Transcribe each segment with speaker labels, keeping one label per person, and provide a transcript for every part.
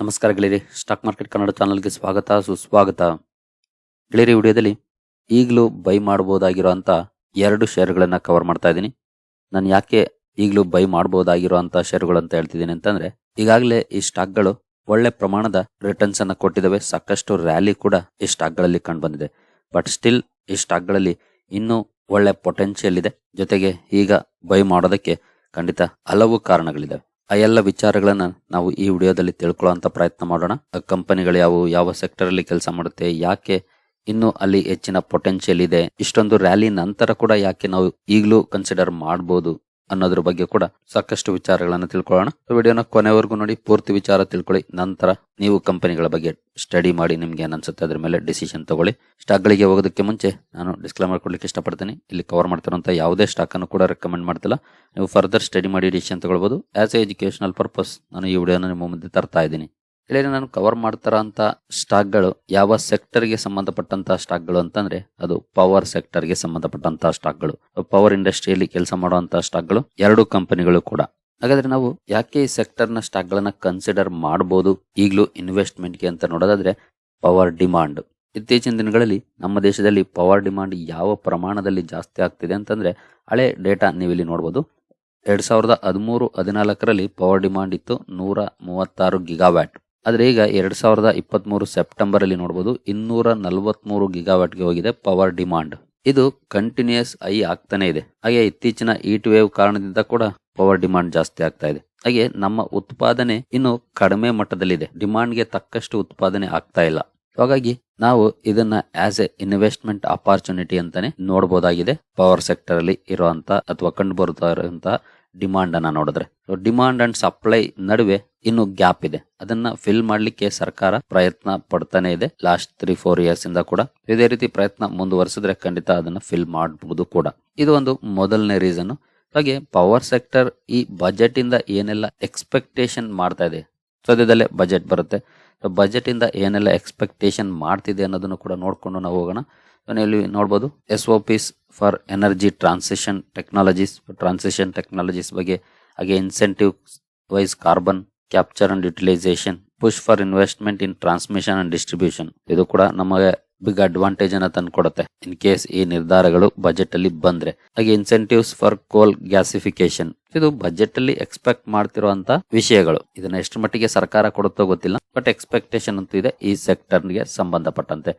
Speaker 1: ನಮಸ್ಕಾರ ಗೆಳೆಯರಿ stock market Kannada ಚಾನಲ್ಗೆ ಸ್ವಾಗತ, ಸುಸ್ವಾಗತ. ಗೆಳೆಯರಿ ವಿಡಿಯೋದಲ್ಲಿ ಈಗಲೂ ಬೈ ಮಾಡಬಹುದಾಗಿರುವಂತ ಎರಡು ಶೇರ್ಗಳನ್ನ ಕವರ್ ಮಾಡ್ತಾ ಇದ್ದೀನಿ. ನಾನು ಯಾಕೆ ಈಗಲೂ ಬೈ ಮಾಡಬಹುದಾಗಿರುವಂತ ಶೇರುಗಳು ಅಂತ ಹೇಳ್ತಿದ್ದೀನಿ ಅಂತಂದ್ರೆ, ಈಗಾಗಲೇ ಈ ಸ್ಟಾಕ್ಗಳು ಒಳ್ಳೆ ಪ್ರಮಾಣದ ರಿಟರ್ನ್ಸ್ ಅನ್ನ ಕೊಟ್ಟಿದ್ದಾವೆ. ಸಾಕಷ್ಟು ರ್ಯಾಲಿ ಕೂಡ ಈ ಸ್ಟಾಕ್ಗಳಲ್ಲಿ ಕಂಡು ಬಂದಿದೆ ಬಟ್ ಸ್ಟಿಲ್ ಈ ಸ್ಟಾಕ್ಗಳಲ್ಲಿ ಇನ್ನೂ ಒಳ್ಳೆ ಪೊಟೆನ್ಷಿಯಲ್ ಇದೆ. ಜೊತೆಗೆ ಈಗ ಬೈ ಮಾಡೋದಕ್ಕೆ ಖಂಡಿತ ಹಲವು ಕಾರಣಗಳಿದಾವೆ ಆ ಎಲ್ಲ ವಿಚಾರಗಳನ್ನು ನಾವು ಈ ವಿಡಿಯೋದಲ್ಲಿ ತಿಳ್ಕೊಳ್ಳುವಂತ ಪ್ರಯತ್ನ ಮಾಡೋಣ. ಕಂಪನಿಗಳು ಯಾವುವು ಯಾವ ಸೆಕ್ಟರ್ ಅಲ್ಲಿ ಕೆಲಸ ಮಾಡುತ್ತೆ, ಯಾಕೆ ಇನ್ನು ಅಲ್ಲಿ ಹೆಚ್ಚಿನ ಪೊಟೆನ್ಷಿಯಲ್ ಇದೆ, ಇಷ್ಟೊಂದು ರ್ಯಾಲಿ ನಂತರ ಕೂಡ ಯಾಕೆ ನಾವು ಈಗಲೂ ಕನ್ಸಿಡರ್ ಮಾಡಬಹುದು ಅನ್ನೋದ್ರ ಬಗ್ಗೆ ಕೂಡ ಸಾಕಷ್ಟು ವಿಚಾರಗಳನ್ನು ತಿಳ್ಕೊಳ್ಳೋಣ. ವಿಡಿಯೋನ ಕೊನೆವರೆಗೂ ನೋಡಿ, ಪೂರ್ತಿ ವಿಚಾರ ತಿಳ್ಕೊಳ್ಳಿ. ನಂತರ ನೀವು ಕಂಪನಿಗಳ ಬಗ್ಗೆ ಸ್ಟಡಿ ಮಾಡಿ ನಿಮ್ಗೆ ಏನನ್ಸುತ್ತೆ ಅದ್ರ ಮೇಲೆ ಡಿಸಿಷನ್ ತಗೊಳ್ಳಿ. ಸ್ಟಾಕ್ ಗಳಿಗೆ ಹೋಗೋದಕ್ಕೆ ಮುಂಚೆ ನಾನು ಡಿಸ್ಕ್ಲೇಮರ್ ಕೊಡ್ಲಿಕ್ಕೆ ಇಷ್ಟಪಡ್ತೀನಿ. ಇಲ್ಲಿ ಕವರ್ ಮಾಡ್ತಿರುವಂತ ಯಾವುದೇ ಸ್ಟಾಕ್ ಅನ್ನು ಕೂಡ ರೆಕಮೆಂಡ್ ಮಾಡ್ತಿಲ್ಲ. ನೀವು ಫರ್ದರ್ ಸ್ಟಡಿ ಮಾಡಿ ಡಿಸಿಷನ್ ತಗೊಳ್ಬಹುದು ಆಸ್ ಎ ಎಜುಕೇಶನಲ್ ಪರ್ಪಸ್ ನಾನು ಈ ವಿಡಿಯೋನ ನಿಮ್ಮ ಮುಂದೆ ತರ್ತಾ ಇದ್ದೀನಿ. ಇಲ್ಲಿ ನಾನು ಕವರ್ ಮಾಡ್ತಾರ ಅಂತ ಸ್ಟಾಕ್ಗಳು ಯಾವ ಸೆಕ್ಟರ್ಗೆ ಸಂಬಂಧಪಟ್ಟಂತ ಸ್ಟಾಕ್ಗಳು ಅಂತಂದ್ರೆ, ಅದು ಪವರ್ ಸೆಕ್ಟರ್ಗೆ ಸಂಬಂಧಪಟ್ಟಂತ ಸ್ಟಾಕ್ಗಳು ಪವರ್ ಇಂಡಸ್ಟ್ರಿಯಲ್ಲಿ ಕೆಲಸ ಮಾಡುವಂತಹ ಸ್ಟಾಕ್ಗಳು ಎರಡು ಕಂಪನಿಗಳು ಕೂಡ. ಹಾಗಾದ್ರೆ ನಾವು ಯಾಕೆ ಈ ಸೆಕ್ಟರ್ನ ಸ್ಟಾಕ್ ಗಳನ್ನ ಕನ್ಸಿಡರ್ ಮಾಡಬಹುದು ಈಗಲೂ ಇನ್ವೆಸ್ಟ್ಮೆಂಟ್ಗೆ ಅಂತ ನೋಡೋದಾದ್ರೆ ಪವರ್ ಡಿಮಾಂಡ್ ಇತ್ತೀಚಿನ ದಿನಗಳಲ್ಲಿ ನಮ್ಮ ದೇಶದಲ್ಲಿ ಪವರ್ ಡಿಮಾಂಡ್ ಯಾವ ಪ್ರಮಾಣದಲ್ಲಿ ಜಾಸ್ತಿ ಆಗ್ತಿದೆ ಅಂತಂದ್ರೆ, ಹಳೆ ಡೇಟಾ ನೀವಿಲ್ಲಿ ನೋಡಬಹುದು ಎರಡ್ ಸಾವಿರದ ಹದಿಮೂರು ಹದಿನಾಲ್ಕರಲ್ಲಿ ಪವರ್ ಡಿಮಾಂಡ್ ಇತ್ತು ನೂರ ಮೂವತ್ತಾರು ಗಿಗಾವ್ಯಾಟ್ ಆದ್ರೆ ಈಗ ಎರಡ್ ಸಾವಿರದ ಇಪ್ಪತ್ತ್ ಮೂರು ಸೆಪ್ಟೆಂಬರ್ ಅಲ್ಲಿ ನೋಡಬಹುದು ಇನ್ನೂರ ನಲವತ್ತ್ಮೂರು ಗಿಗಾವಾಟ್ಗೆ ಹೋಗಿದೆ ಪವರ್ ಡಿಮಾಂಡ್. ಇದು ಕಂಟಿನ್ಯೂಸ್ ಐ ಆಗ್ತಾನೆ ಇದೆ. ಹಾಗೆ ಇತ್ತೀಚಿನ ಈಟ್ ವೇವ್ ಕಾರಣದಿಂದ ಕೂಡ ಪವರ್ ಡಿಮಾಂಡ್ ಜಾಸ್ತಿ ಆಗ್ತಾ ಇದೆ. ಹಾಗೆ ನಮ್ಮ ಉತ್ಪಾದನೆ ಇನ್ನು ಕಡಿಮೆ ಮಟ್ಟದಲ್ಲಿದೆ. ಡಿಮಾಂಡ್ಗೆ ತಕ್ಕಷ್ಟು ಉತ್ಪಾದನೆ ಆಗ್ತಾ ಇಲ್ಲ. ಹಾಗಾಗಿ ನಾವು ಇದನ್ನ ಆಸ್ ಎ ಇನ್ವೆಸ್ಟ್ಮೆಂಟ್ ಅಪಾರ್ಚುನಿಟಿ ಅಂತಾನೆ ನೋಡಬಹುದಾಗಿದೆ ಪವರ್ ಸೆಕ್ಟರ್ ಅಲ್ಲಿ ಇರುವಂತ ಅಥವಾ ಕಂಡು ಬರುತ್ತಾ ಇರುವಂತಹ ಡಿಮಾಂಡ್ ಅನ್ನ ನೋಡಿದ್ರೆ. ಡಿಮಾಂಡ್ ಅಂಡ್ ಸಪ್ಲೈ ನಡುವೆ ಇನ್ನು ಗ್ಯಾಪ್ ಇದೆ. ಅದನ್ನ ಫಿಲ್ ಮಾಡಲಿಕ್ಕೆ ಸರ್ಕಾರ ಪ್ರಯತ್ನ ಪಡ್ತಾನೆ ಇದೆ. ಲಾಸ್ಟ್ ತ್ರೀ ಫೋರ್ ಇಯರ್ಸ್ ಇಂದ ಕೂಡ. ಇದೇ ರೀತಿ ಪ್ರಯತ್ನ ಮುಂದುವರಿಸಿದ್ರೆ ಖಂಡಿತ ಅದನ್ನ ಫಿಲ್ ಮಾಡಬಹುದು ಕೂಡ. ಇದು ಒಂದು ಮೊದಲನೇ ರೀಸನ್ ಹಾಗೆ ಪವರ್ ಸೆಕ್ಟರ್ ಈ ಬಜೆಟ್ ಇಂದ ಏನೆಲ್ಲ ಎಕ್ಸ್ಪೆಕ್ಟೇಷನ್ ಮಾಡ್ತಾ ಇದೆ. ಸದ್ಯದಲ್ಲೇ ಬಜೆಟ್ ಬರುತ್ತೆ. ಬಜೆಟ್ ಇಂದ ಏನೆಲ್ಲ ಎಕ್ಸ್ಪೆಕ್ಟೇಷನ್ ಮಾಡ್ತಿದೆ ಅನ್ನೋದನ್ನು ಕೂಡ ನೋಡ್ಕೊಂಡು ನಾವು ಹೋಗೋಣ. ಇಲ್ಲಿ ನೋಡ್ಬೋದು S O Ps for energy transition technologies transition technologies ಬಗ್ಗೆ, ಹಾಗೆ incentivise carbon capture and utilisation push for investment in transmission and distribution ಇದು ಕೂಡ ನಮಗೆ ಬಿಗ್ ಅಡ್ವಾಂಟೇಜ್ ಅನ್ನ ತಂದ್ಕೊಡುತ್ತೆ ಇನ್ ಕೇಸ್ ಈ ನಿರ್ಧಾರಗಳು ಬಜೆಟ್ ಅಲ್ಲಿ ಬಂದ್ರೆ. ಹಾಗೆ ಇನ್ಸೆಂಟಿವ್ಸ್ ಫಾರ್ ಕೋಲ್ ಗ್ಯಾಸಿಫಿಕೇಶನ್ ಇದು ಬಜೆಟ್ ಅಲ್ಲಿ ಎಕ್ಸ್ಪೆಕ್ಟ್ ಮಾಡ್ತಿರುವಂತ ವಿಷಯಗಳು. ಇದನ್ನ ಎಷ್ಟು ಮಟ್ಟಿಗೆ ಸರ್ಕಾರ ಕೊಡುತ್ತೋ ಗೊತ್ತಿಲ್ಲ ಬಟ್ ಎಕ್ಸ್ಪೆಕ್ಟೇಷನ್ ಅಂತೂ ಇದೆ ಈ ಸೆಕ್ಟರ್ಗೆ ಸಂಬಂಧಪಟ್ಟಂತೆ.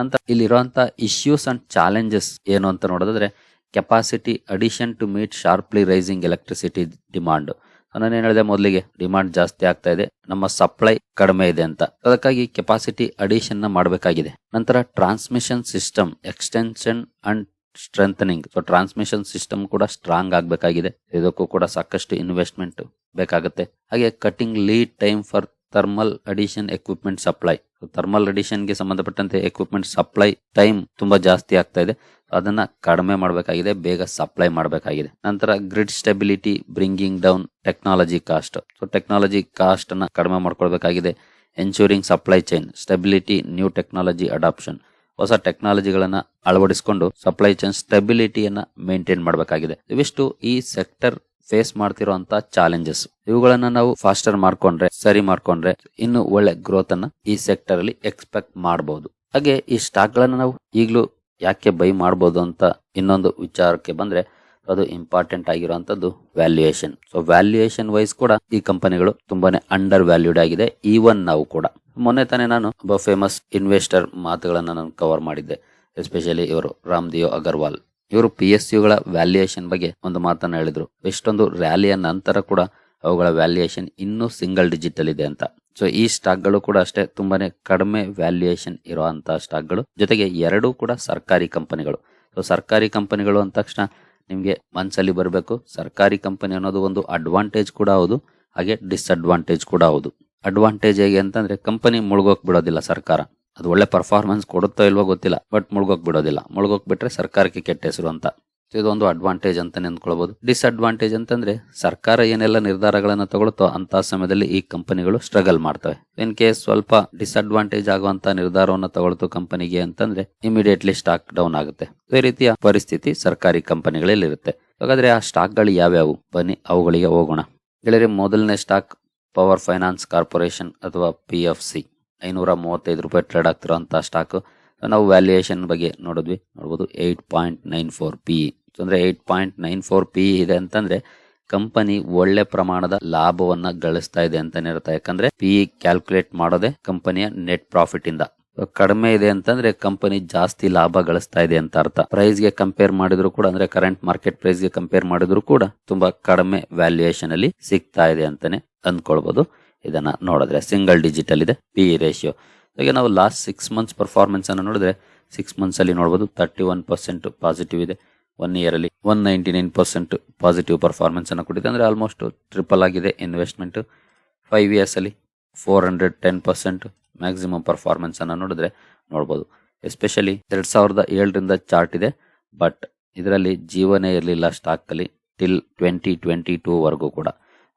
Speaker 1: ನಂತರ ಇಲ್ಲಿರುವಂತ ಇಶ್ಯೂಸ್ ಅಂಡ್ ಚಾಲೆಂಜಸ್ ಏನು ಅಂತ ನೋಡೋದಾದ್ರೆ capacity addition to meet sharply rising electricity demand ನಾನು ಏನ್ ಹೇಳಿದೆ ಮೊದಲಿಗೆ ಡಿಮಾಂಡ್ ಜಾಸ್ತಿ ಆಗ್ತಾ ಇದೆ, ನಮ್ಮ ಸಪ್ಲೈ ಕಡಿಮೆ ಇದೆ ಅಂತ. ಅದಕ್ಕಾಗಿ ಕೆಪಾಸಿಟಿ ಅಡಿಷನ್ನ ಮಾಡಬೇಕಾಗಿದೆ. ನಂತರ transmission system extension and strengthening so transmission system ಕೂಡ ಸ್ಟ್ರಾಂಗ್ ಆಗಬೇಕಾಗಿದೆ. ಇದಕ್ಕೂ ಕೂಡ ಸಾಕಷ್ಟು ಇನ್ವೆಸ್ಟ್ಮೆಂಟ್ ಬೇಕಾಗುತ್ತೆ. ಹಾಗೆ cutting lead time for thermal addition equipment supply thermal ಅಡಿಷನ್ಗೆ ಸಂಬಂಧಪಟ್ಟಂತೆ ಎಕ್ವಿಪ್ಮೆಂಟ್ ಸಪ್ಲೈ ಟೈಮ್ ತುಂಬಾ ಜಾಸ್ತಿ ಆಗ್ತಾ ಇದೆ. ಅದನ್ನ ಕಡಿಮೆ ಮಾಡಬೇಕಾಗಿದೆ, ಬೇಗ ಸಪ್ಲೈ ಮಾಡಬೇಕಾಗಿದೆ. ನಂತರ grid stability bringing down technology cost so technology cost ಅನ್ನ ಕಡಿಮೆ ಮಾಡ್ಕೊಳ್ಬೇಕಾಗಿದೆ. Ensuring supply chain stability new technology adoption ಹೊಸ ಟೆಕ್ನಾಲಜಿಗಳನ್ನ ಅಳವಡಿಸಿಕೊಂಡು ಸಪ್ಲೈ ಚೈನ್ ಸ್ಟೆಬಿಲಿಟಿಯನ್ನ ಮೇಂಟೈನ್ ಮಾಡಬೇಕಾಗಿದೆ. ಇವಿಷ್ಟು ಈ ಸೆಕ್ಟರ್ ಫೇಸ್ ಮಾಡ್ತಿರುವಂತ ಚಾಲೆಂಜಸ್ ಇವುಗಳನ್ನ ನಾವು ಫಾಸ್ಟರ್ ಮಾಡ್ಕೊಂಡ್ರೆ, ಸರಿ ಮಾಡ್ಕೊಂಡ್ರೆ ಇನ್ನು ಒಳ್ಳೆ ಗ್ರೋತ್ ಅನ್ನ ಈ ಸೆಕ್ಟರ್ ಅಲ್ಲಿ ಎಕ್ಸ್ಪೆಕ್ಟ್ ಮಾಡಬಹುದು ಹಾಗೆ ಈ ಸ್ಟಾಕ್ ಗಳನ್ನ ನಾವು ಈಗಲೂ ಯಾಕೆ ಬೈ ಮಾಡಬಹುದು ಅಂತ ಇನ್ನೊಂದು ವಿಚಾರಕ್ಕೆ ಬಂದ್ರೆ ಅದು ಇಂಪಾರ್ಟೆಂಟ್ ಆಗಿರುವಂತದ್ದು ವ್ಯಾಲ್ಯೂಯೇಷನ್ ಸೊ ವ್ಯಾಲ್ಯೂಯೇಷನ್ ವೈಸ್ ಕೂಡ ಈ ಕಂಪನಿಗಳು ತುಂಬಾನೇ ಅಂಡರ್ ವ್ಯಾಲ್ಯೂಡ್ ಆಗಿದೆ ಈವನ್ ನಾವು ಕೂಡ. ಮೊನ್ನೆ ತಾನೇ ನಾನು ಒಬ್ಬ ಫೇಮಸ್ ಇನ್ವೆಸ್ಟರ್ ಮಾತುಗಳನ್ನ ನಾನು ಕವರ್ ಮಾಡಿದ್ದೆ ಎಸ್ಪೆಷಲಿ ಇವರು ರಾಮ್ದಿಯೋ ಅಗರ್ವಾಲ್ ಇವರು ಪಿ ಎಸ್ ಯುಗಳ ವ್ಯಾಲ್ಯೂಯೇಷನ್ ಬಗ್ಗೆ ಒಂದು ಮಾತನ್ನ ಹೇಳಿದ್ರು. ಎಷ್ಟೊಂದು ರ್ಯಾಲಿಯ ನಂತರ ಕೂಡ ಅವುಗಳ ವ್ಯಾಲ್ಯೂಯೇಷನ್ ಇನ್ನೂ ಸಿಂಗಲ್ ಡಿಜಿಟಲ್ ಇದೆ ಅಂತ. ಸೊ ಈ ಸ್ಟಾಕ್ಗಳು ಕೂಡ ಅಷ್ಟೇ ತುಂಬಾನೇ ಕಡಿಮೆ ವ್ಯಾಲ್ಯೂಯೇಷನ್ ಇರುವಂತಹ ಸ್ಟಾಕ್ಗಳು ಜೊತೆಗೆ ಎರಡೂ ಕೂಡ ಸರ್ಕಾರಿ ಕಂಪನಿಗಳು. ಸೊ ಸರ್ಕಾರಿ ಕಂಪನಿಗಳು ಅಂದ ತಕ್ಷಣ ನಿಮಗೆ ಮನಸ್ಸಲ್ಲಿ ಬರಬೇಕು. ಸರ್ಕಾರಿ ಕಂಪನಿ ಅನ್ನೋದು ಒಂದು ಅಡ್ವಾಂಟೇಜ್ ಕೂಡ ಹೌದು. ಹಾಗೆ ಡಿಸ್ಅಡ್ವಾಂಟೇಜ್ ಕೂಡ ಹೌದು. ಅಡ್ವಾಂಟೇಜ್ ಹೇಗೆ ಅಂತಂದ್ರೆ, ಕಂಪನಿ ಮುಳುಗೋಕ್ ಬಿಡೋದಿಲ್ಲ ಸರ್ಕಾರ. ಅದು ಒಳ್ಳೆ ಪರ್ಫಾರ್ಮೆನ್ಸ್ ಕೊಡುತ್ತೋ ಇಲ್ವೋ ಗೊತ್ತಿಲ್ಲ ಬಟ್ ಮುಳುಗೋಕ್ ಬಿಡೋದಿಲ್ಲ. ಮುಳುಗೋಕ್ ಬಿಟ್ರೆ ಸರ್ಕಾರಕ್ಕೆ ಕೆಟ್ಟ ಹೆಸರು ಅಂತ. ಇದೊಂದು ಅಡ್ವಾಂಟೇಜ್ ಅಂತ ನೆನ್ಕೊಳ್ಬಹುದು ಡಿಸ್ಅಡ್ವಾಂಟೇಜ್ ಅಂತಂದ್ರೆ ಸರ್ಕಾರ ಏನೆಲ್ಲ ನಿರ್ಧಾರಗಳನ್ನ ತಗೊಳುತ್ತೋ ಅಂತ ಸಮಯದಲ್ಲಿ ಈ ಕಂಪನಿಗಳು ಸ್ಟ್ರಗಲ್ ಮಾಡ್ತವೆ. ಇನ್ ಕೇಸ್ ಸ್ವಲ್ಪ ಡಿಸ್ಅಡ್ವಾಂಟೇಜ್ ಆಗುವಂತ ನಿರ್ಧಾರವನ್ನು ತಗೊಳ್ತು ಕಂಪನಿಗೆ ಅಂತಂದ್ರೆ ಇಮಿಡಿಯೇಟ್ಲಿ ಸ್ಟಾಕ್ ಡೌನ್ ಆಗುತ್ತೆ. ಈ ರೀತಿಯ ಪರಿಸ್ಥಿತಿ ಸರ್ಕಾರಿ ಕಂಪನಿಗಳಲ್ಲಿ ಇರುತ್ತೆ. ಹಾಗಾದ್ರೆ ಆ ಸ್ಟಾಕ್ಗಳು ಯಾವ್ಯಾವು? ಬನ್ನಿ, ಅವುಗಳಿಗೆ ಹೋಗೋಣ. ಗೆಳೆಯರೆ, ಮೊದಲನೇ ಸ್ಟಾಕ್ ಪವರ್ ಫೈನಾನ್ಸ್ ಕಾರ್ಪೊರೇಷನ್ ಅಥವಾ ಪಿ ಎಫ್ ಸಿ ಐನೂರ ಮೂವತ್ತೈದು ರೂಪಾಯಿ ಟ್ರೇಡ್ ಆಗ್ತಿರೋಂಥ ಸ್ಟಾಕ್ ನಾವು ವ್ಯಾಲ್ಯೂಯೇಷನ್ ಬಗ್ಗೆ ನೋಡಿದ್ವಿ. ನೋಡ್ಬೋದು eight point nine four P ಅಂದರೆ eight point nine four P ಇದೆ ಅಂತಂದ್ರೆ ಕಂಪನಿ ಒಳ್ಳೆ ಪ್ರಮಾಣದ ಲಾಭವನ್ನ ಗಳಿಸ್ತಾ ಇದೆ ಅಂತಾನೆ ಇರುತ್ತೆ ಯಾಕಂದ್ರೆ ಪಿ ಕ್ಯಾಲ್ಕುಲೇಟ್ ಮಾಡೋದೇ ಕಂಪನಿಯ ನೆಟ್ ಪ್ರಾಫಿಟ್ ಇಂದ. ಕಡಿಮೆ ಇದೆ ಅಂತಂದ್ರೆ ಕಂಪನಿ ಜಾಸ್ತಿ ಲಾಭ ಗಳಿಸ್ತಾ ಇದೆ ಅಂತ ಅರ್ಥ. ಪ್ರೈಸ್ಗೆ ಕಂಪೇರ್ ಮಾಡಿದ್ರು ಕೂಡ, ಅಂದ್ರೆ ಕರೆಂಟ್ ಮಾರ್ಕೆಟ್ ಪ್ರೈಸ್ಗೆ ಕಂಪೇರ್ ಮಾಡಿದ್ರು ಕೂಡ ತುಂಬಾ ಕಡಿಮೆ ವ್ಯಾಲ್ಯೂಯೇಷನ್ ಅಲ್ಲಿ ಸಿಗ್ತಾ ಇದೆ ಅಂತಾನೆ ಅಂದ್ಕೊಳ್ಬಹುದು ಇದನ್ನ ನೋಡಿದ್ರೆ ಸಿಂಗಲ್ ಡಿಜಿಟಲ್ ಇದೆ ಪಿ ರೇಷಿಯೋ ಹಾಗೆ ನಾವು ಲಾಸ್ಟ್ ಸಿಕ್ಸ್ ಮಂತ್ಸ್ ಪರ್ಫಾರ್ಮೆನ್ಸ್ ಅನ್ನು ನೋಡಿದ್ರೆ ಸಿಕ್ಸ್ ಮಂತ್ಸ್ ಅಲ್ಲಿ ನೋಡಬಹುದು ತರ್ಟಿ ಒನ್ ಪರ್ಸೆಂಟ್ ಪಾಸಿಟಿವ್ ಇದೆ. ಒನ್ ಇಯರ್ ಅಲ್ಲಿ one ninety nine percent positive performance ಅನ್ನು ಕೊಟ್ಟಿದೆ. ಅಂದ್ರೆ ಆಲ್ಮೋಸ್ಟ್ ಟ್ರಿಪಲ್ ಆಗಿದೆ ಇನ್ವೆಸ್ಟ್ಮೆಂಟ್ ಫೈವ್ ಇಯರ್ಸ್ ಅಲ್ಲಿ four hundred ten percent maximum performance ಅನ್ನು ನೋಡಿದ್ರೆ ನೋಡ್ಬೋದು. ಎಸ್ಪೆಷಲಿ ಎರಡ್ ಸಾವಿರದ ಏಳರಿಂದ ಚಾರ್ಟ್ ಇದೆ ಬಟ್ ಇದರಲ್ಲಿ ಜೀವನೇ ಇರಲಿಲ್ಲ ಸ್ಟಾಕ್ ಅಲ್ಲಿ ಟಿಲ್ ಟ್ವೆಂಟಿ ಟ್ವೆಂಟಿ ಟೂ ವರೆಗೂ ಕೂಡ.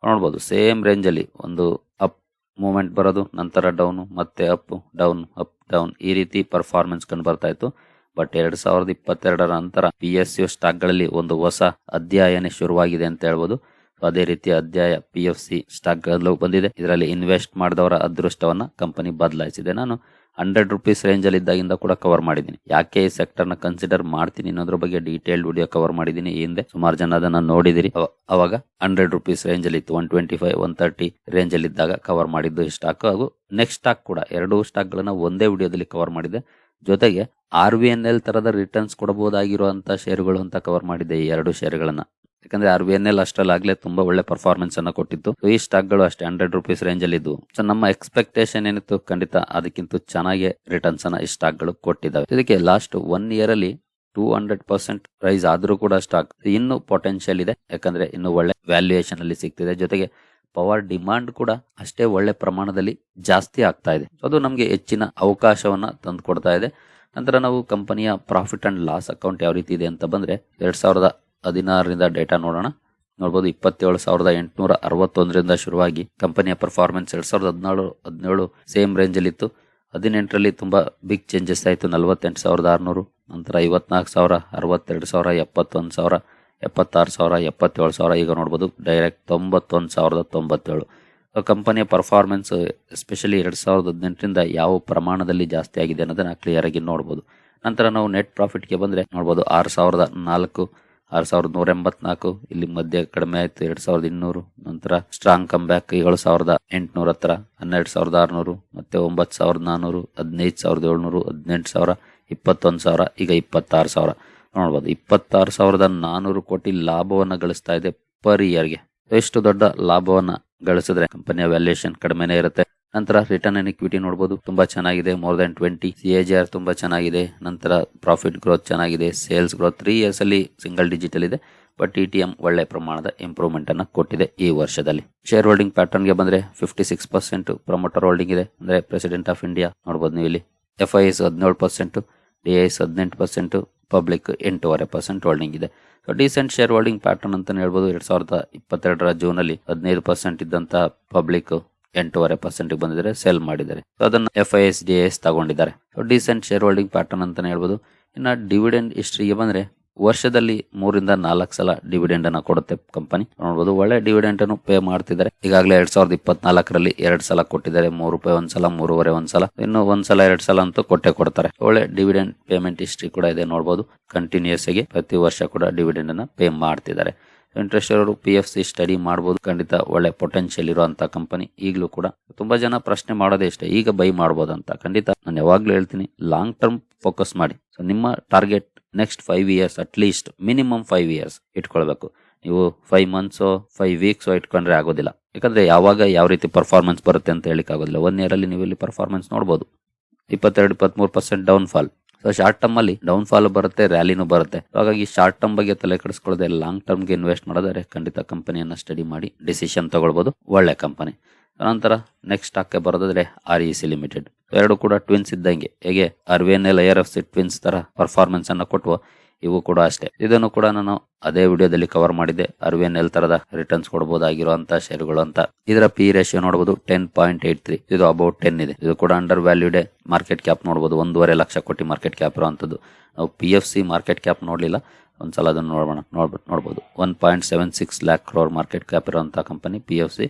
Speaker 1: ನೋಡ್ಬೋದು, ಸೇಮ್ ರೇಂಜಲ್ಲಿ ಒಂದು ಅಪ್ ಮೂಮೆಂಟ್ ಬರೋದು, ನಂತರ ಡೌನು, ಮತ್ತೆ ಅಪ್, ಡೌನ್ ಅಪ್, ಡೌನ್ ಈ ರೀತಿ ಪರ್ಫಾರ್ಮೆನ್ಸ್ ಕಂಡು ಬರ್ತಾ ಇತ್ತು. ಬಟ್ ಎರಡು ಸಾವಿರದ ಇಪ್ಪತ್ತೆರಡರ ನಂತರ ಪಿ ಎಸ್ ಯು ಸ್ಟಾಕ್ಗಳಲ್ಲಿ ಒಂದು ಹೊಸ ಅಧ್ಯಾಯನೇ ಶುರುವಾಗಿದೆ ಅಂತ ಹೇಳ್ಬೋದು. ಅದೇ ರೀತಿಯ ಅಧ್ಯಾಯ ಪಿ ಎಫ್ ಸಿ ಸ್ಟಾಕ್ಗಳಲ್ಲೂ ಬಂದಿದೆ. ಇದರಲ್ಲಿ ಇನ್ವೆಸ್ಟ್ ಮಾಡಿದವರ ಅದೃಷ್ಟವನ್ನ ಕಂಪನಿ ಬದಲಾಯಿಸಿದೆ. ನಾನು ಹಂಡ್ರೆಡ್ ರುಪೀಸ್ ರೇಂಜಲ್ಲಿ ಇದ್ದಾಗಿಂದ ಕೂಡ ಕವರ್ ಮಾಡಿದ್ದೀನಿ. ಯಾಕೆ ಈ ಸೆಕ್ಟರ್ನ ಕನ್ಸಿಡರ್ ಮಾಡ್ತೀನಿ ಅನ್ನೋದ್ರ ಬಗ್ಗೆ ಡೀಟೇಲ್ಡ್ ವಿಡಿಯೋ ಕವರ್ ಮಾಡಿದ್ದೀನಿ ಹಿಂದೆ. ಸುಮಾರು ಜನ ಅದನ್ನ ನೋಡಿದಿರಿ. ಅವ- ಅವಾಗ ಹಂಡ್ರೆಡ್ ರುಪೀಸ್ ರೇಂಜಲ್ಲಿ ಇತ್ತು. One twenty five one thirty ರೇಂಜಲ್ಲಿ ಇದ್ದಾಗ ಕವರ್ ಮಾಡಿದ್ದು ಈ ಸ್ಟಾಕ್ ಹಾಗೂ ನೆಕ್ಸ್ಟ್ ಸ್ಟಾಕ್ ಕೂಡ ಎರಡು ಸ್ಟಾಕ್ ಗಳನ್ನ ಒಂದೇ ವಿಡಿಯೋದಲ್ಲಿ ಕವರ್ ಮಾಡಿದೆ. ಜೊತೆಗೆ ಆರ್ ವಿ ಎನ್ ಎಲ್ ತರದ ರಿಟರ್ನ್ಸ್ ಕೊಡಬಹುದಾಗಿರುವಂಥ ಷೇರುಗಳು ಅಂತ ಕವರ್ ಮಾಡಿದೆ ಈ ಎರಡು ಷೇರುಗಳನ್ನ ಯಾಕಂದ್ರೆ ಆರ್ ಬಿ ಎನ್ ಎಲ್ ಅಷ್ಟಲ್ಲಾಗ್ಲೇ ತುಂಬಾ ಒಳ್ಳೆ ಪರ್ಫಾರ್ಮೆನ್ಸ್ ಅನ್ನ ಕೊಟ್ಟಿತ್ತು. ಈ ಸ್ಟಾಕ್ಗಳು ಅಷ್ಟೇ ಹಂಡ್ರೆಡ್ ರುಪೀಸ್ ರೇಂಜ್ ಅಲ್ಲಿ ಇದ್ವು. ಸೊ ನಮ್ಮ ಎಕ್ಸ್ಪೆಕ್ಟೇಷನ್ ಏನಿತ್ತು? ಖಂಡಿತ ಅದಕ್ಕಿಂತ ಚೆನ್ನಾಗಿ ರಿಟರ್ನ್ಸ್ ಅನ್ನ ಈ ಸ್ಟಾಕ್ಗಳು ಕೊಟ್ಟಿದ್ದಾವೆ ಇದಕ್ಕೆ ಲಾಸ್ಟ್ ಒನ್ ಇಯರ್ ಅಲ್ಲಿ ಟೂ ಹಂಡ್ರೆಡ್ ಪರ್ಸೆಂಟ್ ರೈಸ್ ಆದ್ರೂ ಕೂಡ ಸ್ಟಾಕ್ ಇನ್ನು ಪೊಟೆನ್ಷಿಯಲ್ ಇದೆ. ಯಾಕಂದ್ರೆ ಇನ್ನು ಒಳ್ಳೆ ವ್ಯಾಲ್ಯೂಯೇಷನ್ ಅಲ್ಲಿ ಸಿಗ್ತಿದೆ. ಜೊತೆಗೆ ಪವರ್ ಡಿಮಾಂಡ್ ಕೂಡ ಅಷ್ಟೇ ಒಳ್ಳೆ ಪ್ರಮಾಣದಲ್ಲಿ ಜಾಸ್ತಿ ಆಗ್ತಾ ಇದೆ. ಅದು ನಮಗೆ ಹೆಚ್ಚಿನ ಅವಕಾಶವನ್ನ ತಂದು ಕೊಡ್ತಾ ಇದೆ. ನಂತರ ನಾವು ಕಂಪನಿಯ ಪ್ರಾಫಿಟ್ ಅಂಡ್ ಲಾಸ್ ಅಕೌಂಟ್ ಯಾವ ರೀತಿ ಇದೆ ಅಂತ ಬಂದ್ರೆ ಎರಡ್ ಸಾವಿರದ ಹದಿನಾರರಿಂದ ಡೇಟಾ ನೋಡೋಣ. ನೋಡ್ಬೋದು ಇಪ್ಪತ್ತೇಳು ಸಾವಿರದ ಎಂಟುನೂರ ಅರವತ್ತೊಂದರಿಂದ ಶುರುವಾಗಿ ಕಂಪನಿಯ ಪರ್ಫಾರ್ಮೆನ್ಸ್ ಎರಡು ಸಾವಿರದ ಹದಿನಾಳು ಹದಿನೇಳು ಸೇಮ್ ರೇಂಜಲ್ಲಿತ್ತು ಹದಿನೆಂಟರಲ್ಲಿ ತುಂಬ ಬಿಗ್ ಚೇಂಜಸ್ ಆಯಿತು. ನಲವತ್ತೆಂಟು ಸಾವಿರದ ಆರುನೂರು, ನಂತರ ಐವತ್ನಾಲ್ಕು ಸಾವಿರ, ಅರವತ್ತೆರಡು ಸಾವಿರ, ಎಪ್ಪತ್ತೊಂದು ಸಾವಿರ, ಎಪ್ಪತ್ತಾರು ಸಾವಿರ, ಎಪ್ಪತ್ತೇಳು ಸಾವಿರ, ಈಗ ನೋಡ್ಬೋದು ಡೈರೆಕ್ಟ್ ತೊಂಬತ್ತೊಂದು ಸಾವಿರದ ತೊಂಬತ್ತೇಳು. ಕಂಪನಿಯ ಪರ್ಫಾರ್ಮೆನ್ಸ್ ಎಸ್ಪೆಷಲಿ ಎರಡು ಸಾವಿರದ ಹದಿನೆಂಟರಿಂದ ಯಾವ ಪ್ರಮಾಣದಲ್ಲಿ ಜಾಸ್ತಿ ಆಗಿದೆ ಅನ್ನೋದನ್ನು ಕ್ಲಿಯರ್ ಆಗಿ ನೋಡ್ಬೋದು. ನಂತರ ನಾವು ನೆಟ್ ಪ್ರಾಫಿಟ್ಗೆ ಬಂದರೆ ನೋಡ್ಬೋದು ಆರು ಸಾವಿರದ ನಾಲ್ಕು ಆರು ಸಾವಿರದ ನೂರ ಎಂಬತ್ನಾಲ್ಕು, ಇಲ್ಲಿ ಮಧ್ಯ ಕಡಿಮೆ ಆಯ್ತು, ಎರಡ್ ಸಾವಿರದ ಇನ್ನೂರು, ನಂತರ ಸ್ಟ್ರಾಂಗ್ ಕಮ್ ಬ್ಯಾಕ್ ಏಳು ಸಾವಿರದ ಎಂಟುನೂರ ಹತ್ರ, ಹನ್ನೆರಡು ಸಾವಿರದ ಆರುನೂರು, ಮತ್ತೆ ಒಂಬತ್ತು ಸಾವಿರದ ನಾನೂರು, ಹದಿನೈದು ಸಾವಿರದ ಏಳ್ನೂರು, ಹದಿನೆಂಟು ಸಾವಿರ, ಇಪ್ಪತ್ತೊಂದು ಸಾವಿರ, ಈಗ ಇಪ್ಪತ್ತಾರು ಸಾವಿರ. ನೋಡ್ಬೋದು, ಇಪ್ಪತ್ತಾರು ಸಾವಿರದ ನಾನೂರು ಕೋಟಿ ಲಾಭವನ್ನು ಗಳಿಸ್ತಾ ಇದೆ ಪರ್ ಇಯರ್ಗೆ ಎಷ್ಟು ದೊಡ್ಡ ಲಾಭವನ್ನು ಗಳಿಸಿದ್ರೆ ಕಂಪನಿಯ ವ್ಯಾಲ್ಯೂಯೇಷನ್ ಕಡಿಮೆನೇ ಇರುತ್ತೆ. ನಂತರ ರಿಟರ್ನ್ ಅಂಡ್ ಇಕ್ವಿಟಿ ನೋಡಬಹುದು ತುಂಬಾ ಚೆನ್ನಾಗಿದೆ. More than twenty A G R ತುಂಬಾ ಚೆನ್ನಾಗಿದೆ. ನಂತರ ಪ್ರಾಫಿಟ್ ಗ್ರೋತ್ ಚೆನ್ನಾಗಿದೆ. ಸೇಲ್ಸ್ ಗ್ರೋತ್ ತ್ರೀ ಇಯರ್ಸ್ ಅಲ್ಲಿ ಸಿಂಗಲ್ ಡಿಜಿಟಲ್ ಇದೆ ಬಟ್ ಇ ಟಿ ಎಂ ಒಳ್ಳೆ ಪ್ರಮಾಣದ ಇಂಪ್ರೂವ್ಮೆಂಟ್ ಅನ್ನ ಕೊಟ್ಟಿದೆ ಈ ವರ್ಷದಲ್ಲಿ. ಶೇರ್ ಹೋಲ್ಡಿಂಗ್ ಪ್ಯಾಟರ್ನ್ಗೆ ಬಂದ್ರೆ fifty six percent promoter holding ಇದೆ. ಅಂದ್ರೆ ಪ್ರೆಸಿಡೆಂಟ್ ಆಫ್ ಇಂಡಿಯಾ ನೋಡಬಹುದು ನೀವು ಇಲ್ಲಿ ಎಫ್ ಐ ಎಸ್ ಹದಿನೇಳು ಪರ್ಸೆಂಟ್ ಡಿ ಐ ಎಸ್ ಹದಿನೆಂಟು ಪರ್ಸೆಂಟ್ ಪಬ್ಲಿಕ್ ಎಂಟೂವರೆ ಪರ್ಸೆಂಟ್ ಹೋಲ್ಡಿಂಗ್ ಇದೆ. So decent share holding pattern ಅಂತ ಹೇಳ್ಬೋದು. ಎರಡ್ ಸಾವಿರದ ಇಪ್ಪತ್ತೆರಡರ ಜೂನ್ ಅಲ್ಲಿ ಹದಿನೈದು ಪರ್ಸೆಂಟ್ ಇದ್ದಂತ ಪಬ್ಲಿಕ್ ಎಂಟೂವರೆ ಪರ್ಸೆಂಟ್ ಬಂದಿದ್ದಾರೆ ಸೆಲ್ ಮಾಡಿದ್ದಾರೆ. ಸೊ ಅದನ್ನ F I S D S ತಗೊಂಡಿದ್ದಾರೆ. ಡಿಸೆಂಟ್ ಶೇರ್ ಹೋಲ್ಡಿಂಗ್ ಪ್ಯಾಟರ್ನ್ ಅಂತಾನೆ ಹೇಳ್ಬೋದು. ಇನ್ನ ಡಿವಿಡೆಂಡ್ ಹಿಸ್ಟ್ರಿಗೆ ಬಂದ್ರೆ, ವರ್ಷದಲ್ಲಿ ಮೂರಿಂದ ನಾಲ್ಕು ಸಲ ಡಿವಿಡೆಂಡ್ ಅನ್ನು ಕೊಡುತ್ತೆ ಕಂಪನಿ ನೋಡಬಹುದು ಒಳ್ಳೆ ಡಿವಿಡೆಂಡ್ ಅನ್ನು ಪೇ ಮಾಡ್ತಿದ್ದಾರೆ. ಈಗಾಗಲೇ ಎರಡ್ ಸಾವಿರದ ಇಪ್ಪತ್ನಾಲ್ಕರಲ್ಲಿ ಎರಡ್ ಸಲ ಕೊಟ್ಟಿದ್ದಾರೆ. ಮೂರು ರೂಪಾಯಿ ಒಂದ್ಸಲ ಮೂರುವರೆ ಒಂದ್ಸಲ ಇನ್ನು ಒಂದ್ಸಲ ಎರಡ್ ಸಲ ಅಂತೂ ಕೊಟ್ಟೆ ಕೊಡ್ತಾರೆ. ಒಳ್ಳೆ ಡಿವಿಡೆಂಡ್ ಪೇಮೆಂಟ್ ಹಿಸ್ಟ್ರಿ ಕೂಡ ಇದೆ ನೋಡಬಹುದು ಕಂಟಿನ್ಯೂಸ್ ಆಗಿ ಪ್ರತಿ ವರ್ಷ ಕೂಡ ಡಿವಿಡೆಂಡ್ ಅನ್ನ ಪೇ ಮಾಡ್ತಿದ್ದಾರೆ. ಇಂಟ್ರೆಸ್ಟ್ ಇರೋರು ಪಿ ಎಫ್ ಸಿ ಸ್ಟಡಿ ಮಾಡ್ಬೋದು. ಖಂಡಿತ ಒಳ್ಳೆ ಪೊಟೆನ್ಷಿಯಲ್ ಇರುವಂತ ಕಂಪನಿ ಈಗಲೂ ಕೂಡ ತುಂಬಾ ಜನ ಪ್ರಶ್ನೆ ಮಾಡೋದೇ ಇಷ್ಟ. ಈಗ ಬೈ ಮಾಡ್ಬೋದು ಅಂತ. ಖಂಡಿತ ನಾನು ಯಾವಾಗ್ಲೂ ಹೇಳ್ತೀನಿ ಲಾಂಗ್ ಟರ್ಮ್ ಫೋಕಸ್ ಮಾಡಿ. ಸೊ ನಿಮ್ಮ target next five years at least minimum five years ಇಟ್ಕೊಳ್ಬೇಕು. ನೀವು ಫೈವ್ ಮಂತ್ಸೋ ಫೈವ್ ವೀಕ್ಸೋ ಇಟ್ಕೊಂಡ್ರೆ ಆಗೋದಿಲ್ಲ. ಯಾಕಂದ್ರೆ ಯಾವಾಗ ಯಾವ ರೀತಿ ಪರ್ಫಾರ್ಮೆನ್ಸ್ ಬರುತ್ತೆ ಅಂತ ಹೇಳಿಕ್ ಆಗೋದಿಲ್ಲ ಒನ್ ಇಯರ್ ಅಲ್ಲಿ ನೀವು ಇಲ್ಲಿ ಪರ್ಫಾರ್ಮೆನ್ಸ್ ನೋಡಬಹುದು ಇಪ್ಪತ್ತೆರಡು, ಇಪ್ಪತ್ಮೂರು percent down fall so short term ಅಲ್ಲಿ ಡೌನ್ ಫಾಲ್ ಬರುತ್ತೆ ರ್ಯಾಲಿನೂ ಬರುತ್ತೆ. ಹಾಗಾಗಿ ಶಾರ್ಟ್ ಟರ್ಮ್ ಬಗ್ಗೆ ತಲೆ ಕೆಡಿಸ್ಕೊಳ್ಳದೆ ಲಾಂಗ್ ಟರ್ಮ್ಗೆ ಇನ್ವೆಸ್ಟ್ ಮಾಡಿದರೆ ಖಂಡಿತ ಕಂಪನಿಯನ್ನ ಸ್ಟಡಿ ಮಾಡಿ ಡಿಸಿಷನ್ ತಗೊಳ್ಬಹುದು ಒಳ್ಳೆ ಕಂಪನಿ ನಂತರ ನೆಕ್ಸ್ಟ್ ಸ್ಟಾಕ್ ಬರೋದಾದ್ರೆ ಆರ್ ಇ ಸಿ ಲಿಮಿಟೆಡ್ ಎರಡು ಕೂಡ ಟ್ವಿನ್ಸ್ ಇದ್ದಂಗೆ. ಹೇಗೆ? ಆರ್ ಎಫ್ ಸಿ ಟ್ವಿನ್ಸ್ ತರ ಪರ್ಫಾರ್ಮೆನ್ಸ್ ಅನ್ನ ಕೊಟ್ಟವು ಇವು ಕೂಡ ಅಷ್ಟೇ. ಇದನ್ನು ಕೂಡ ನಾನು ಅದೇ ವಿಡಿಯೋದಲ್ಲಿ ಕವರ್ ಮಾಡಿದ್ದೆ. ಆರ್ ಎಲ್ ತರದ ರಿಟರ್ನ್ಸ್ ಕೊಡಬಹುದಾಗಿರುವಂತಹ ಶೇರ್ಗಳು ಅಂತ. ಇದರ ಪಿ ರೇಷಿಯೋ ನೋಡಬಹುದು ಟೆನ್ ಪಾಯಿಂಟ್ ಏಟ್ ತ್ರೀ ಇದು ಅಬೌಟ್ ಟೆನ್ ಇದೆ. ಇದು ಕೂಡ ಅಂಡರ್ ವ್ಯಾಲ್ಯೂಡ್ ಮಾರ್ಕೆಟ್ ಕ್ಯಾಪ್ ನೋಡಬಹುದು ಒಂದೂವರೆ ಲಕ್ಷ ಕೋಟಿ ಮಾರ್ಕೆಟ್ ಕ್ಯಾಪ್ ಇರುವಂತದ್ದು ನಾವು P F C market cap ನೋಡಲಿಲ್ಲ. ಒಂದ್ಸಲ ಅದನ್ನು ನೋಡೋಣ ನೋಡ್ಬಿಟ್ಟು ನೋಡಬಹುದು one point seven six lakh crore market cap ಇರುವಂತಹ ಕಂಪನಿ ಪಿ ಎಫ್ ಸಿ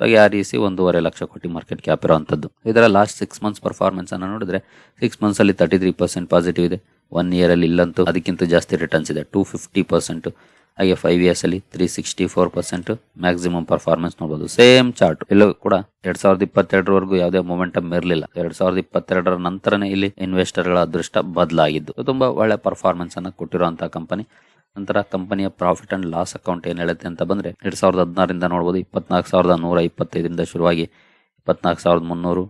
Speaker 1: ಹಾಗೆ ಆರ್ ಇ ಸಿ ಒಂದೂವರೆ ಲಕ್ಷ ಕೋಟಿ ಮಾರ್ಕೆಟ್ ಕ್ಯಾಪ್ ಇರುವಂಥದ್ದು. ಇದರ ಲಾಸ್ಟ್ ಸಿಕ್ಸ್ ಮಂತ್ಸ್ ಪರ್ಫಾರ್ಮೆನ್ಸ್ ಅನ್ನು ನೋಡಿದ್ರೆ ಸಿಕ್ಸ್ ಮಂತ್ಸ್ ಅಲ್ಲಿ ತರ್ಟಿ ತ್ರೀ ಪರ್ಸೆಂಟ್ ಪಾಸಿಟಿವ್ ಇದೆ. ಒನ್ ಇಯರ್ ಅಲ್ಲಿ ಇಲ್ಲಂತೂ ಅದಕ್ಕಿಂತ ಜಾಸ್ತಿ ರಿಟರ್ನ್ಸ್ ಇದೆ. ಟೂ ಫಿಫ್ಟಿ ಪರ್ಸೆಂಟ್ ಹಾಗೆ ಫೈವ್ ಇಯರ್ಸ್ ಅಲ್ಲಿ three sixty four percent maximum performance ನೋಡಬಹುದು ಸೇಮ್ ಚಾರ್ಟ್ ಇಲ್ಲೂ ಕೂಡ ಎರಡ್ ಸಾವಿರದ ಇಪ್ಪತ್ತೆರಡರವರೆಗೂ ಯಾವುದೇ ಮೊಮೆಂಟಮ್ ಇರಲಿಲ್ಲ. ಎರಡ್ ಸಾವಿರದ ಇಪ್ಪತ್ತೆರಡರ ನಂತರನೇ ಇಲ್ಲಿ ಇನ್ವೆಸ್ಟರ್ಗಳ ಅದೃಷ್ಟ ಬದಲಾಗಿದ್ದು. ತುಂಬಾ ಒಳ್ಳೆ ಪರ್ಫಾರ್ಮೆನ್ಸ್ ಅನ್ನು ಕೊಟ್ಟಿರುವಂತಹ ಕಂಪನಿ ನಂತರ ಕಂಪನಿಯ ಪ್ರಾಫಿಟ್ ಅಂಡ್ ಲಾಸ್ ಅಕೌಂಟ್ ಏನ್ ಹೇಳುತ್ತೆ ಅಂತ ಬಂದ್ರೆ ಎರಡ್ ಸಾವಿರದ ಹದಿನಾರರಿಂದ ನೋಡಬಹುದು ಇಪ್ಪತ್ನಾಲ್ಕು ಸಾವಿರದ ನೂರ ಇಪ್ಪತ್ತೈದರಿಂದ ಶುರುವಾಗಿ ಇಪ್ಪತ್ನಾಲ್ಕು ಸಾವಿರದ ಮುನ್ನೂರು,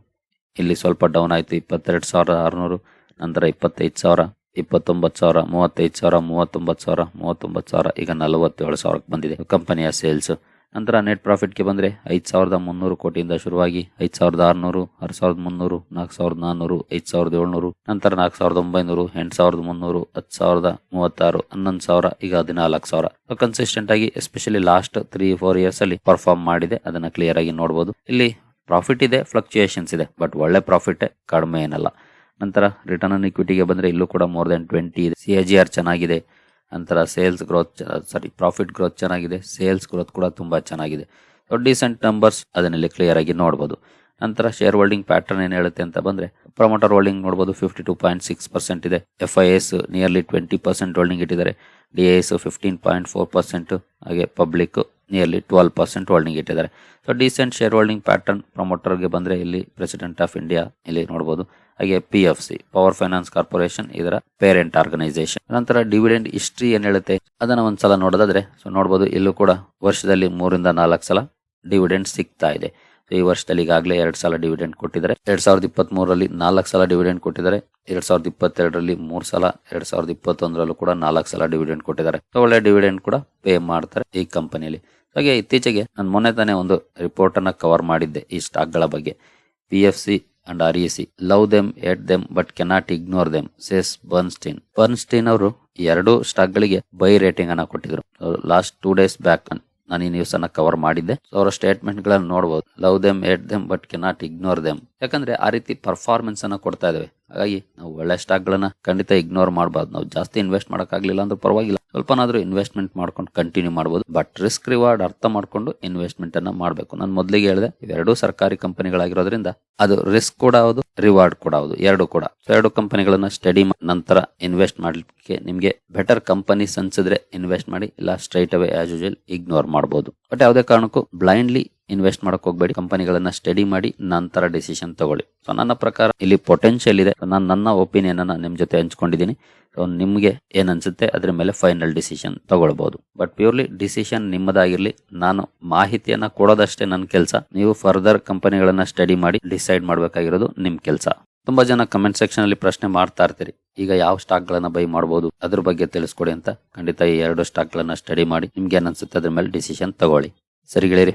Speaker 1: ಇಲ್ಲಿ ಸ್ವಲ್ಪ ಡೌನ್ ಆಯಿತು ಇಪ್ಪತ್ತೆರಡು ಸಾವಿರದ ಆರುನೂರು, ನಂತರ ಇಪ್ಪತ್ತೈದು ಸಾವಿರ ಇಪ್ಪತ್ತೊಂಬತ್ತು ಸಾವಿರ, ಮೂವತ್ತೈದು ಸಾವಿರ, ಮೂವತ್ತೊಂಬತ್ತು ಸಾವಿರ ಮೂವತ್ತೊಂಬತ್ತು ಸಾವಿರ, ಈಗ ನಲವತ್ತೇಳು ಸಾವಿರಕ್ಕೆ ಬಂದಿದೆ. ಕಂಪನಿಯ ಸೇಲ್ಸ್. ನಂತರ ನೆಟ್ ಪ್ರಾಫಿಟ್ಗೆ ಬಂದರೆ ಐದು ಸಾವಿರದ ಮುನ್ನೂರು ಕೋಟಿಯಿಂದ ಶುರುವಾಗಿ ಐದು ಸಾವಿರದ ಆರುನೂರು, ಆರು ಸಾವಿರದ ಮುನ್ನೂರು, ನಾಲ್ಕು ಸಾವಿರದ ನಾನ್ನೂರು ಐದು ಸಾವಿರದ ಏಳ್ನೂರು, ನಂತರ ನಾಲ್ಕು ಸಾವಿರದ ಒಂಬೈನೂರು, ಎಂಟು ಸಾವಿರದ ಮುನ್ನೂರು, ಹತ್ತು ಸಾವಿರದ ಮೂವತ್ತಾರು, ಹನ್ನೊಂದು ಸಾವಿರ, ಈಗ ಹದಿನಾಲ್ಕು ಸಾವಿರ. ಕನ್ಸಿಸ್ಟೆಂಟ್ ಆಗಿ especially last three four years ಅಲ್ಲಿ ಪರ್ಫಾರ್ಮ್ ಮಾಡಿದೆ. ಅದನ್ನ ಕ್ಲಿಯರ್ ಆಗಿ ನೋಡಬಹುದು ಇಲ್ಲಿ ಪ್ರಾಫಿಟ್ ಇದೆ ಫ್ಲಕ್ಚುಯೇಷನ್ಸ್ ಇದೆ ಬಟ್ ಒಳ್ಳೆ ಪ್ರಾಫಿಟ್ ಕಡಿಮೆ ಏನಲ್ಲ. ನಂತರ ರಿಟರ್ನ್ ಆನ್ ಇಕ್ವಿಟಿಗೆ ಬಂದರೆ ಇಲ್ಲೂ ಕೂಡ ಮೋರ್ ದೆನ್ ಟ್ವೆಂಟಿ ಇದೆ. ಸಿ ಜಿ ಆರ್ ಚೆನ್ನಾಗಿದೆ. ನಂತರ sales growth sorry profit growth ಚೆನ್ನಾಗಿದೆ. ಸೇಲ್ಸ್ ಗ್ರೋತ್ ಕೂಡ ತುಂಬ ಚೆನ್ನಾಗಿದೆ. ಸೊ ಡಿಸೆಂಟ್ ನಂಬರ್ಸ್ ಅದನ್ನೆಲ್ಲ ಕ್ಲಿಯರ್ ಆಗಿ ನೋಡ್ಬೋದು. ನಂತರ ಶೇರ್ ಹೋಲ್ಡಿಂಗ್ ಪ್ಯಾಟರ್ನ್ ಏನು ಹೇಳುತ್ತೆ ಅಂತ ಬಂದರೆ ಪ್ರಮೋಟರ್ ಹೋಲ್ಡಿಂಗ್ ನೋಡ್ಬೋದು fifty two point six percent ಇದೆ. F I S nearly twenty percent holding ಇಟ್ಟಿದ್ದಾರೆ. D S fifteen point four percent ಹಾಗೆ public nearly twelve percent holding ಇಟ್ಟಿದ್ದಾರೆ. So decent share holding pattern ಪ್ರಮೋಟರ್ಗೆ ಬಂದರೆ ಇಲ್ಲಿ ಪ್ರೆಸಿಡೆಂಟ್ ಆಫ್ ಇಂಡಿಯಾ ಇಲ್ಲಿ ನೋಡಬಹುದು ಹಾಗೆ P F C power finance corporation ಇದರ parent organisation ನಂತರ ಡಿವಿಡೆಂಡ್ ಹಿಸ್ಟ್ರಿ ಏನ್ ಹೇಳುತ್ತೆ? ಅದನ್ನ ಒಂದ್ಸಲ ನೋಡೋದಾದ್ರೆ ಸೊ ನೋಡಬಹುದು ಇಲ್ಲೂ ಕೂಡ ವರ್ಷದಲ್ಲಿ ಮೂರಿಂದ ನಾಲ್ಕು ಸಲ ಡಿವಿಡೆಂಡ್ ಸಿಗ್ತಾ ಇದೆ. ಈ ವರ್ಷದಲ್ಲಿ ಈಗಾಗಲೇ ಎರಡು ಸಲ ಡಿವಿಡೆಂಡ್ ಕೊಟ್ಟಿದ್ದಾರೆ. ಎರಡ್ ಸಾವಿರದ ಇಪ್ಪತ್ತ್ ಮೂರರಲ್ಲಿ ನಾಲ್ಕು ಸಲ ಡಿವಿಡೆಂಡ್ ಕೊಟ್ಟಿದ್ದಾರೆ. ಎರಡ್ ಸಾವಿರದ ಇಪ್ಪತ್ತೆರಡರಲ್ಲಿ ಮೂರು ಸಲ, ಎರಡ್ ಸಾವಿರದ ಇಪ್ಪತ್ತೊಂದರಲ್ಲೂ ಕೂಡ ನಾಲ್ಕು ಸಲ ಡಿವಿಡೆಂಡ್ ಕೊಟ್ಟಿದ್ದಾರೆ. ಒಳ್ಳೆ ಡಿವಿಡೆಂಡ್ ಕೂಡ ಪೇ ಮಾಡ್ತಾರೆ ಈ ಕಂಪನಿಯಲ್ಲಿ ಹಾಗೆ ಇತ್ತೀಚೆಗೆ ನಾನು ಮೊನ್ನೆ ತಾನೇ ಒಂದು ರಿಪೋರ್ಟ್ ಅನ್ನ ಕವರ್ ಮಾಡಿದ್ದೆ ಈ ಸ್ಟಾಕ್ಗಳ ಬಗ್ಗೆ. P F C and R E C love them hate them but cannot ignore them says Bernstein Bernstein ಅವರು ಎರಡು ಸ್ಟಾಕ್ ಗಳಿಗೆ ಬೈ ರೇಟಿಂಗ್ ಅನ್ನ ಕೊಟ್ಟಿದ್ರು. ಲಾಸ್ಟ್ ಟೂ ಡೇಸ್ ಬ್ಯಾಕ್ ನಾನು ಈ ನ್ಯೂಸ್ ಅನ್ನ ಕವರ್ ಮಾಡಿದ್ದೆ. ಸೊ ಅವರ ಸ್ಟೇಟ್ಮೆಂಟ್ ಗಳನ್ನ ನೋಡಬಹುದು love them hate them but cannot ignore them ಯಾಕಂದ್ರೆ ಆ ರೀತಿ ಪರ್ಫಾರ್ಮೆನ್ಸ್ ಅನ್ನ ಕೊಡ್ತಾ ಇದಾವೆ. ಹಾಗಾಗಿ ನಾವು ಒಳ್ಳೆ ಸ್ಟಾಕ್ ಗಳನ್ನ ಖಂಡಿತ ಇಗ್ನೋರ್ ಮಾಡಬಾರ್ದು. ನಾವು ಜಾಸ್ತಿ ಇನ್ವೆಸ್ಟ್ ಮಾಡೋಕ್ಕಾಗಲಿಲ್ಲ ಅಂದ್ರೆ ಪರವಾಗಿಲ್ಲ. ಸ್ವಲ್ಪನಾದ್ರೂ ಇನ್ವೆಸ್ಟ್ಮೆಂಟ್ ಮಾಡ್ಕೊಂಡು ಕಂಟಿನ್ಯೂ ಮಾಡಬಹುದು ಬಟ್ ರಿಸ್ಕ್ ರಿವಾರ್ಡ್ ಅರ್ಥ ಮಾಡ್ಕೊಂಡು ಇನ್ವೆಸ್ಟ್ಮೆಂಟ್ ಅನ್ನ ಮಾಡಬೇಕು. ನಾನು ಮೊದಲಿಗೆ ಹೇಳಿದೆ, ಇವೆರಡೂ ಸರ್ಕಾರಿ ಕಂಪನಿಗಳಾಗಿರೋದ್ರಿಂದ ಅದು ರಿಸ್ಕ್ ಕೂಡ ಹೌದು ರಿವಾರ್ಡ್ ಕೂಡ ಹೌದು. ಎರಡು ಕೂಡ. ಎರಡು ಕಂಪನಿಗಳನ್ನ ಸ್ಟಡಿ ನಂತರ ಇನ್ವೆಸ್ಟ್ ಮಾಡಲಿಕ್ಕೆ ನಿಮಗೆ ಬೆಟರ್ ಕಂಪನೀಸ್ ಅನ್ಸಿದ್ರೆ ಇನ್ವೆಸ್ಟ್ ಮಾಡಿ, ಇಲ್ಲ straight away as usual ignore ಮಾಡಬಹುದು ಬಟ್ ಯಾವುದೇ ಕಾರಣಕ್ಕೂ ಬ್ಲೈಂಡ್ಲಿ ಇನ್ವೆಸ್ಟ್ ಮಾಡಕ್ ಹೋಗ್ಬೇಡಿ. ಕಂಪನಿಗಳನ್ನ ಸ್ಟಡಿ ಮಾಡಿ ನಂತರ ಡಿಸಿಷನ್ ತಗೊಳ್ಳಿ. ಸೊ ನನ್ನ ಪ್ರಕಾರ ಇಲ್ಲಿ ಪೊಟೆನ್ಷಿಯಲ್ ಇದೆ. ನಾನು ನನ್ನ ಒಪಿನಿಯನ್ ಅನ್ನ ನಿಮ್ ಜೊತೆ ಹಂಚ್ಕೊಂಡಿದ್ದೀನಿ ಸೊ ನಿಮ್ಗೆ ಏನ್ ಅನ್ಸುತ್ತೆ ಅದ್ರ ಮೇಲೆ ಫೈನಲ್ ಡಿಸಿಷನ್ ತಗೊಳ್ಬಹುದು ಬಟ್ ಪ್ಯೂರ್ಲಿ ಡಿಸಿಷನ್ ನಿಮ್ಮದಾಗಿರ್ಲಿ. ನಾನು ಮಾಹಿತಿಯನ್ನ ಕೊಡೋದಷ್ಟೇ ನನ್ನ ಕೆಲಸ. ನೀವು ಫರ್ದರ್ ಕಂಪನಿಗಳನ್ನ ಸ್ಟಡಿ ಮಾಡಿ ಡಿಸೈಡ್ ಮಾಡ್ಬೇಕಾಗಿರೋದು ನಿಮ್ ಕೆಲಸ. ತುಂಬಾ ಜನ ಕಮೆಂಟ್ ಸೆಕ್ಷನ್ ಅಲ್ಲಿ ಪ್ರಶ್ನೆ ಮಾಡ್ತಾ ಇರ್ತೀರಿ. ಈಗ ಯಾವ ಸ್ಟಾಕ್ ಗಳನ್ನ ಬೈ ಮಾಡಬಹುದು ಅದ್ರ ಬಗ್ಗೆ ತಿಳಿಸ್ಕೊಡಿ ಅಂತ ಖಂಡಿತ ಈ ಎರಡು ಸ್ಟಾಕ್ ಗಳನ್ನ ಸ್ಟಡಿ ಮಾಡಿ ನಿಮ್ಗೆ ಏನ್ ಅನ್ಸುತ್ತೆ ಅದ್ರ ಮೇಲೆ ಡಿಸಿಷನ್ ತಗೊಳ್ಳಿ. ಸರಿ ಗೆಳೆಯರಿ